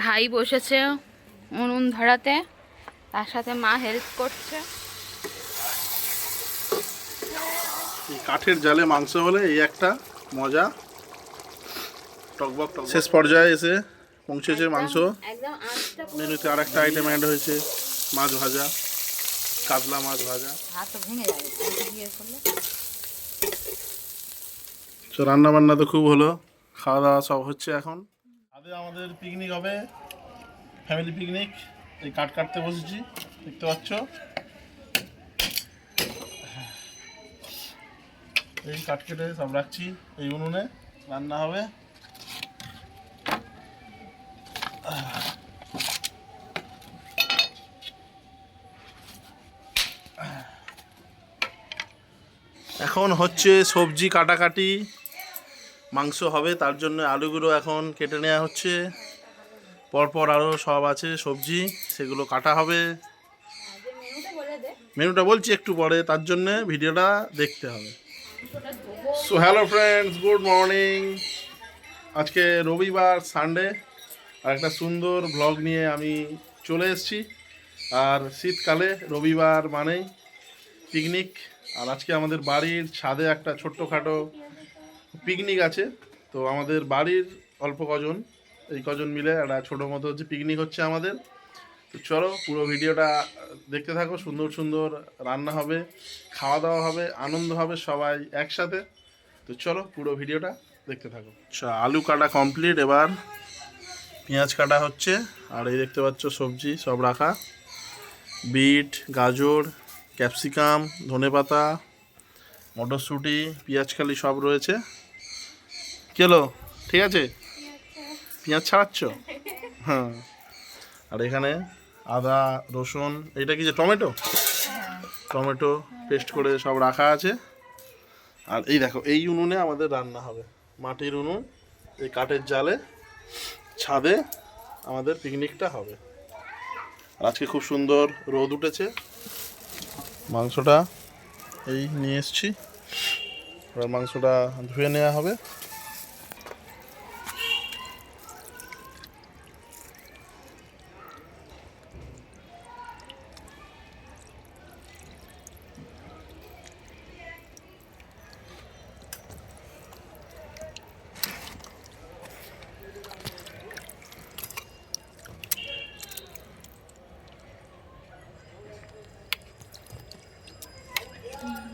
ভাই বসেছে উনুন ধরাতে। তার সাথে মা হেল্প করছে। কাঠের জালে মাংস হলে এই একটা মজা। টকবক টক শেষ পর্যায়ে এসে পৌঁছেছে মাংস। মেনুতে আর একটা আইটেম অ্যাড হয়েছে মাছ ভাজা কাতলা মাছ ভাজা। তো রান্না বান্না তো খুব হলো খাওয়া দাওয়া সব হচ্ছে এখন। আগে আমাদের পিকনিক হবে ফ্যামিলি পিকনিক এই কাঠ কাটতে বসেছি, দেখতে পাচ্ছ? এই কাঠ কেটে সব রাখছি, এই উনুনে রান্না হবে। এখন হচ্ছে সবজি কাটাকাটি মাংস হবে, তার জন্য আলুগুলো এখন কেটে নেওয়া হচ্ছে। পরপর আরও সব আছে, সবজি, সেগুলো কাটা হবে। মেনুটা বলছি একটু পরে, তার জন্য ভিডিওটা দেখতে হবে। So hello friends good morning আজকে রবিবার সানডে আর একটা সুন্দর ব্লগ নিয়ে আমি চলে এসেছি। আর শীতকালে রবিবার মানেই পিকনিক আর আজকে আমাদের বাড়ির ছাদে একটা ছোট্টখাটো পিকনিক আছে। তো আমাদের বাড়ির অল্প কজন, এই কজন মিলে একটা ছোটো মতো হচ্ছে পিকনিক হচ্ছে আমাদের। তো চলো পুরো ভিডিওটা দেখতে থাকো, সুন্দর সুন্দর রান্না হবে, খাওয়া দাওয়া হবে, আনন্দ হবে সবাই একসাথে। তো চলো পুরো ভিডিওটা দেখতে থাকো। আচ্ছা আলু কাটা কমপ্লিট এবার পেঁয়াজ কাটা হচ্ছে, আর এই দেখতে পাচ্ছ সবজি সব রাখা। বিট, গাজর, ক্যাপসিকাম, ধনেপাতা, মটরশুঁটি পেঁয়াজকালি সব রয়েছে। কেলো ঠিক আছে? পেঁয়াজ ছাড়াচ্ছ? হ্যাঁ। আর এখানে আদা রসুন এটা কি যে টমেটো? টমেটো পেস্ট করে সব রাখা আছে। আর এই দেখো এই উনুনে আমাদের রান্না হবে। মাটির উনুন এই কাঠের জালে ছাদে আমাদের পিকনিকটা হবে। আর আজকে খুব সুন্দর রোদ উঠেছে। মাংসটা এই নিয়ে এসছি। এবার মাংসটা ধুয়ে নেওয়া হবে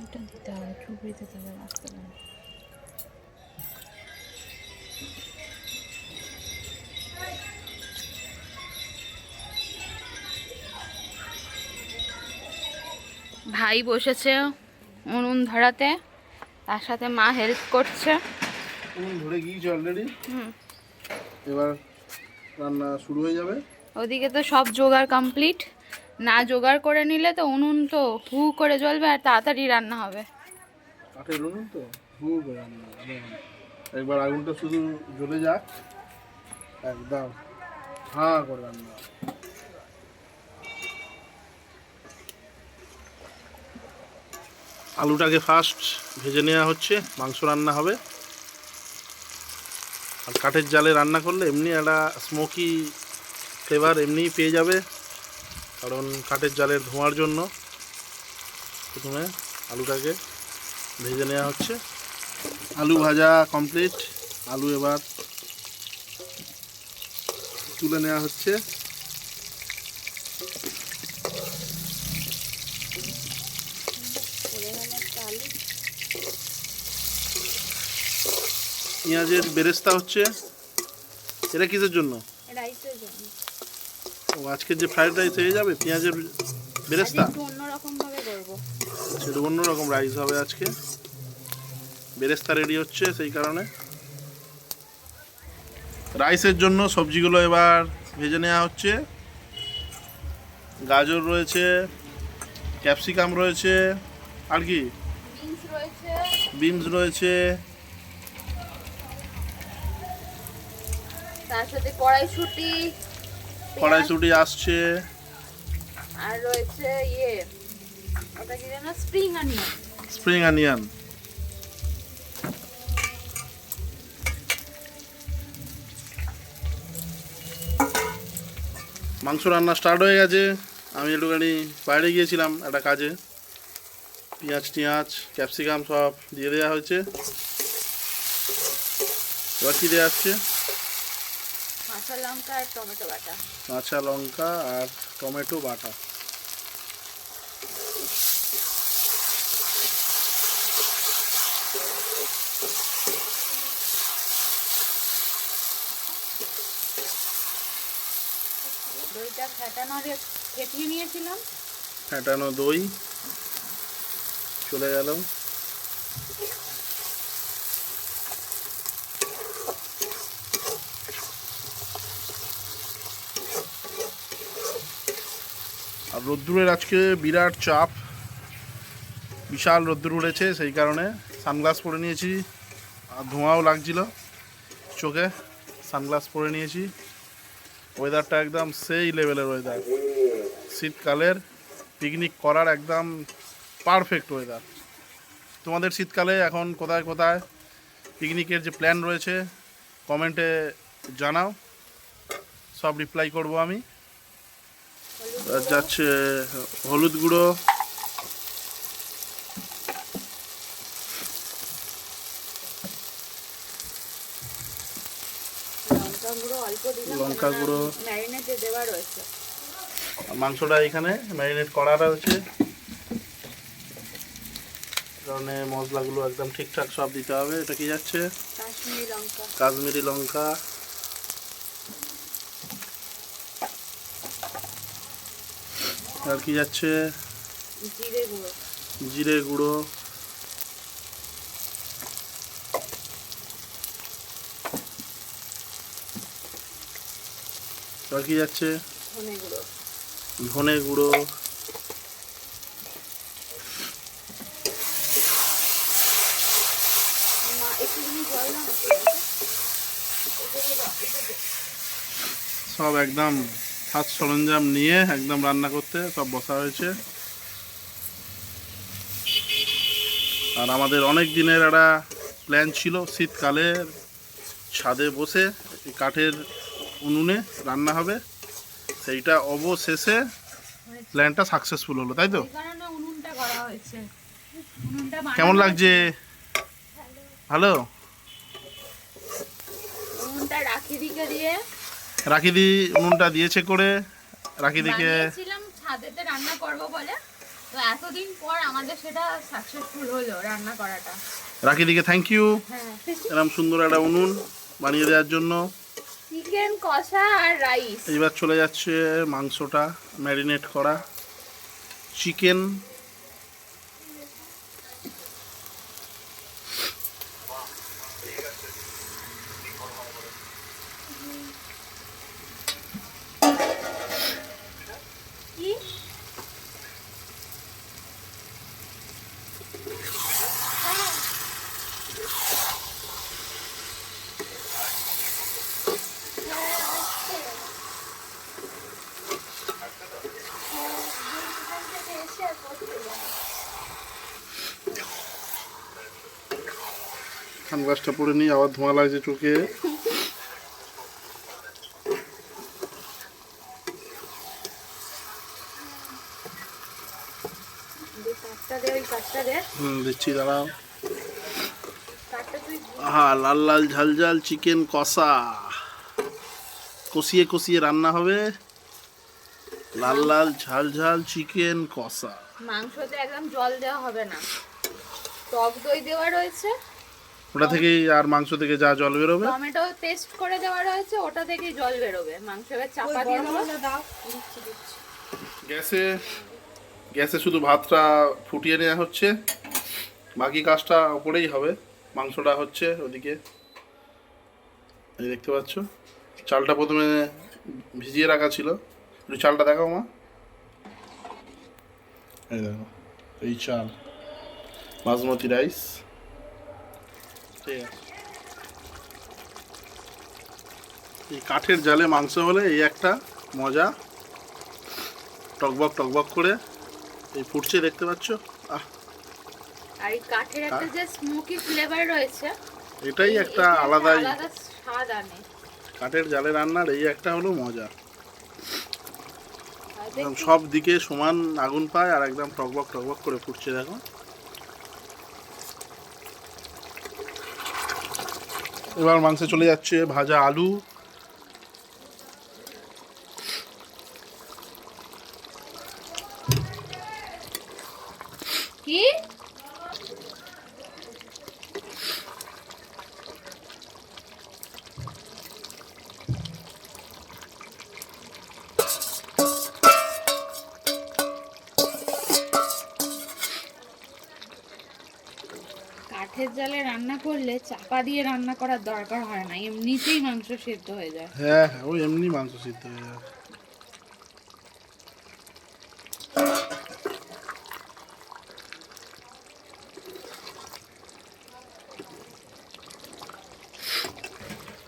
এটা দিতে দিতে হবে রাখতে হবে ভাই বসেছে উনুন ধরাতে তার সাথে মা হেল্প করছে। উনুন ধরে গিয়েছে অলরেডি হুম। এবার রান্না শুরু হয়ে যাবে। ওদিকে তো সব জোগাড় কমপ্লিট না জোগাড় করে নিলে তো উনুন তো হু করে জ্বলবে আর তাড়াতাড়ি রান্না হবে। কাঠের উনুন তো? রান্না একবার আগুনটা শুধু জ্বলে যাক একদম হাঁ করে রান্না। আলুটাকে ফার্স্ট ভেজে নেওয়া হচ্ছে মাংস রান্না হবে। আর কাঠের জালে রান্না করলে এমনি একটা স্মোকি ফ্লেভার এমনিই পেয়ে যাবে কারণ কাঠের জালের ধোঁয়ার জন্য। প্রথমে আলুটাকে ভেজে নেওয়া হচ্ছে। আলু ভাজা কমপ্লিট আলু এবার তুলে নেওয়া হচ্ছে। পেঁয়াজের বেরেস্তা হচ্ছে। এটা কিসের জন্য? ও আজকে যে ফ্রাইড রাইস হয়ে যাবে পেঁয়াজের বেরেস্তা? সেটা অন্যরকম রাইস হবে আজকে। বেরেস্তা রেডি হচ্ছে সেই কারণে। রাইসের জন্য সবজিগুলো এবার ভেজে নেওয়া হচ্ছে। গাজর রয়েছে ক্যাপসিকাম রয়েছে আর কি? বিনস রয়েছে। তার সাথে কড়াইশুটি কড়াইশুটি আসছে। আর রয়েছে ইয়ে ওটা কি যেন? Spring onion. Spring onion. মাংস রান্না স্টার্ট হয়ে গেছে। আমি একটুখানি বাইরে গিয়েছিলাম একটা কাজে। পেঁয়াজ টিয়াজ ক্যাপসিকাম সব দিয়ে দেওয়া হয়েছে। এবার কী দেওয়া হচ্ছে কাঁচা লঙ্কা আর টমেটো বাটা। কাঁচা লঙ্কা আর টমেটো বাটা। দইটা ফেটানো ফেটিয়ে নিয়েছিলাম। ফেটানো দই। চলে গেল। আর রোদ্দুরের আজকে বিরাট চাপ। বিশাল রোদ্দুর উড়েছে, সেই কারণে সানগ্লাস পরে নিয়েছি। আর ধোঁয়াও লাগছিল। চোখে সানগ্লাস পরে নিয়েছি। ওয়েদারটা একদম সেই লেভেলের ওয়েদার শীতকালের পিকনিক করার একদম পারফেক্ট ওয়েদার তোমাদের শীতকালে এখন কোথায় কোথায় পিকনিকের যে প্ল্যান রয়েছে কমেন্টে জানাও। সব রিপ্লাই করব আমি। যাচ্ছে হলুদ গুঁড়ো লঙ্কা গুঁড়ো অল্প দিলাম লঙ্কা গুঁড়ো। মাংসটা এখানে ম্যারিনেট করা রয়েছে কারণে মশলাগুলো একদম ঠিকঠাক সব দিতে হবে। এটা কি যাচ্ছে? কাশ্মীরি লঙ্কা। কাশ্মীরি লঙ্কা। আর কি যাচ্ছে? জিরে গুঁড়ো। জিরে গুঁড়ো। আর কি যাচ্ছে। ধনে গুঁড়ো। সব একদম হাত সরঞ্জাম নিয়ে একদম রান্না করতে সব বসা হয়েছে। আর আমাদের অনেক দিনের একটা প্ল্যান ছিল শীতকালে ছাদে বসে কাঠের উনুনে রান্না হবে। সেইটা অবশেষে প্ল্যানটা সাকসেসফুল হলো তাই তো? কেমন লাগছে? ভালো? উনুনটা রাখি দিকে দিয়ে। রাখি দি উনুনটা দিয়েছে করে রাখি দিকে বানিয়েছিলাম ছাদেতে রান্না করব বলে। তো এতদিন পর আমাদের সেটা সাকসেসফুল হলো রান্না করাটা। রাখি দিকে থ্যাংক ইউ হ্যাঁ। এরকম সুন্দর একটা উনুন বানিয়ে দেওয়ার জন্য। চিকেন কষা আর রাইস এবার চলে যাচ্ছে মাংসটা ম্যারিনেট করা। চিকেন কি সানগ্লাসটা পরে নিই আবার ধোঁয়া লাগছে চোখে। দিচ্ছি, দাঁড়াও। হ্যাঁ লাল লাল, ঝাল ঝাল, চিকেন, কষা। কষিয়ে কষিয়ে রান্না হবে। লাল লাল, ঝাল ঝাল, চিকেন, কষা। একদম জল দেওয়া হবে না। টক দই দেওয়া রয়েছে। ওটা থেকেই আর মাংস থেকে যা জল বেরোবে। টমেটো পেস্ট করে দেওয়া রয়েছে ওটা থেকেই জল বেরোবে। মাংস এবার চাপা দিয়ে দিচ্ছি। গ্যাসে গ্যাসে শুধু ভাতটা ফুটিয়ে নেওয়া হচ্ছে। বাকি কাজটা ওপরেই হবে। মাংসটা হচ্ছে ওদিকে। এই দেখতে পাচ্ছ? চালটা প্রথমে ভিজিয়ে রাখা ছিল। একটু চালটা দেখাও মা। এই দেখো এই চাল। বাসমতি রাইস। এই কাঠের জালে মাংস হলে এই একটা মজা। টকবক টকবক করে এই ফুটছে দেখতে পাচ্ছ? আহ। আর এই কাঠের একটা যে স্মোকি ফ্লেভার রয়েছে এটাই একটা আলাদাই আলাদা স্বাদ আনে। কাঠের জালে রান্নার এই একটা হলো মজা। একদম সব দিকে সমান আগুন পায় আর একদম টকবক টকবক করে ফুটছে দেখো। এবার মাংসে চলে যাচ্ছে ভাজা আলু কাঠের জালে রান্না করলে চাপা দিয়ে রান্না করার দরকার হয় না, এমনিতেই মাংস সেদ্ধ হয়ে যায়। হ্যাঁ হ্যাঁ ওই এমনি মাংস সিদ্ধ হয়ে যায়।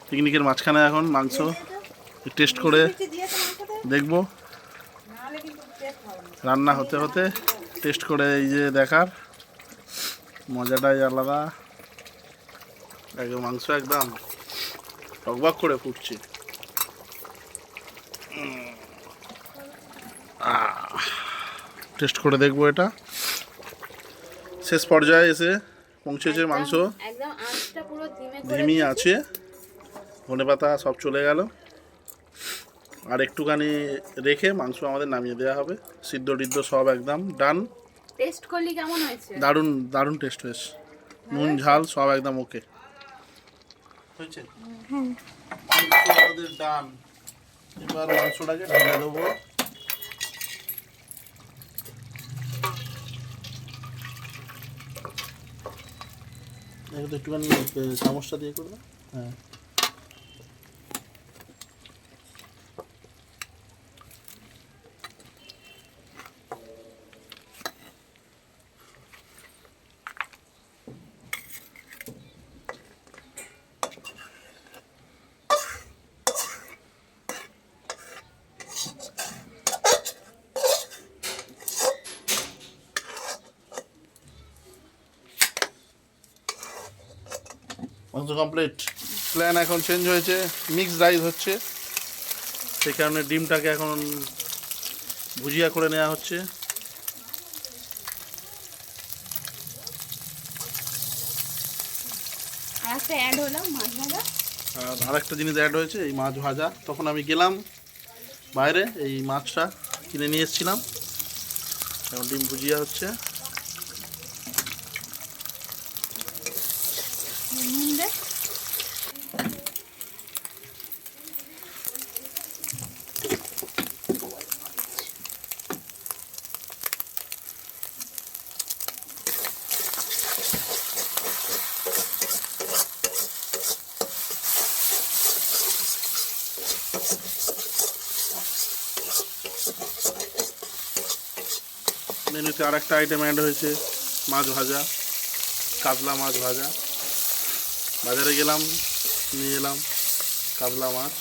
পিকনিকের মাঝখানে এখন মাংস, টেস্ট করে দেখব। রান্না হতে হতে টেস্ট করে এই যে দেখার। মজাটাই আলাদা। একদম মাংস একদম টকবক করে ফুটছে। টেস্ট করে দেখব এটা। শেষ পর্যায়ে এসে পৌঁছেছে মাংস। ধিমি আছে। ধনে পাতা সব চলে গেল। আর একটুখানি রেখে মাংস আমাদের নামিয়ে দেওয়া হবে। সিদ্ধ টিদ্ধ সব একদম ডান টেস্ট করলি কেমন হয়েছে? দারুণ দারুণ টেস্ট হয়েছে। নুন ঝাল সব একদম ওকে হয়েছে? মাংস আমাদের ডান। এবার মাংসটাকে ঢেলে দেবো। একটুখানি চামচটা দিয়ে করবে? হ্যাঁ। কমপ্লিট প্ল্যান এখন চেঞ্জ হয়েছে মিক্স রাইস হচ্ছে। সেই কারণে ডিমটাকে এখন ভুজিয়া করে নেওয়া হচ্ছে। আর একটা জিনিস অ্যাড হয়েছে এই মাছ ভাজা। তখন আমি গেলাম বাইরে এই মাছটা কিনে নিয়ে এসেছিলাম। এখন ডিম ভুজিয়া হচ্ছে নুন দে মেনুতে আরেকটা আইটেম অ্যাড হয়েছে, মাছ ভাজা, কাতলা মাছ ভাজা। বাজারে গেলাম, নিয়ে এলাম কাতলা মাছ।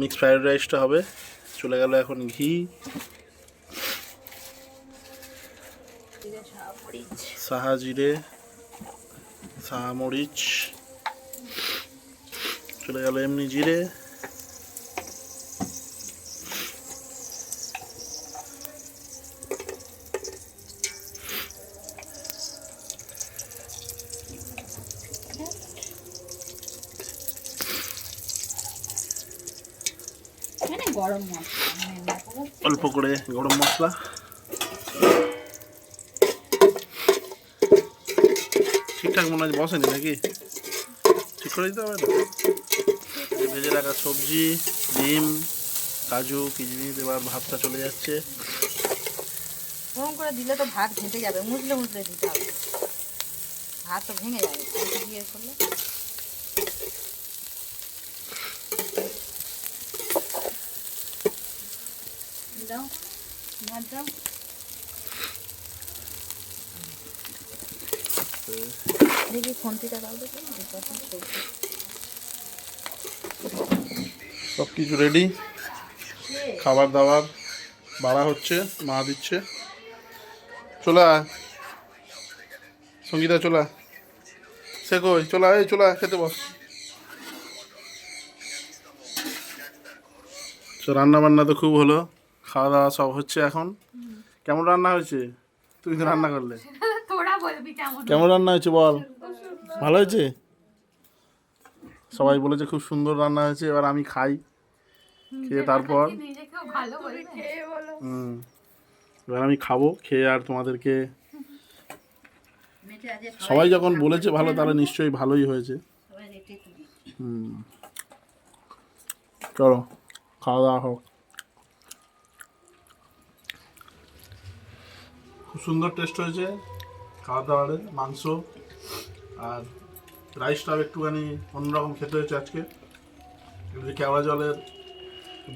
মিক্স ফ্রাইড রাইসটা হবে, চলে গেল এখন ঘি। সাহা জিরে, সাহা মরিচ। চলে গেল এমনি জিরে এখানে গরম মশলা মানে দেখা যাচ্ছে অল্প করে গরম মশলা। ঠিকঠাক মনে হয় বসেনি নাকি? ঠিক করে দিতে হবে ভেজে রাখা সবজি, ডিম, কাজু কিচমিচ এবার ভাতটা চলে যাচ্ছে। ফোন করে দিলে তো ভাত ঘেঁটে যাবে, মুছলে মুছলে দিতে হবে। ভাত তো ভেঙে যাবে দিয়ে করলে দাও ভাত দাও দেখি দাও সব কিছু রেডি খাবার দাবার বাড়া হচ্ছে, মা দিচ্ছে। চলে আয়। সঙ্গীতা, চলে সে কই? চলে আয় চলে আয়, খেতে বস। রান্না বান্না তো খুব হলো। খাওয়া দাওয়া সব হচ্ছে এখন। কেমন রান্না হয়েছে? তুমি তো রান্না করলে। কেমন রান্না হয়েছে বল। ভালো হয়েছে? সবাই বলেছে খুব সুন্দর রান্না হয়েছে এবার আমি খাই খেয়ে তারপর। হুম এবার আমি খাব খেয়ে আর তোমাদেরকে সবাই যখন বলেছে ভালো তাহলে নিশ্চয়ই ভালোই হয়েছে। হুম চলো খাওয়া দাওয়া হোক। খুব সুন্দর টেস্ট হয়েছে। খাওয়া দাওয়ারে মাংস আর রাইসটাও একটুখানি অন্যরকম খেতে হয়েছে আজকে। একটু কেওড়া জলের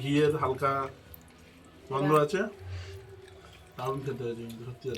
ঘিয়ের হালকা গন্ধ আছে। দারুণ খেতে হয়েছে সত্যি।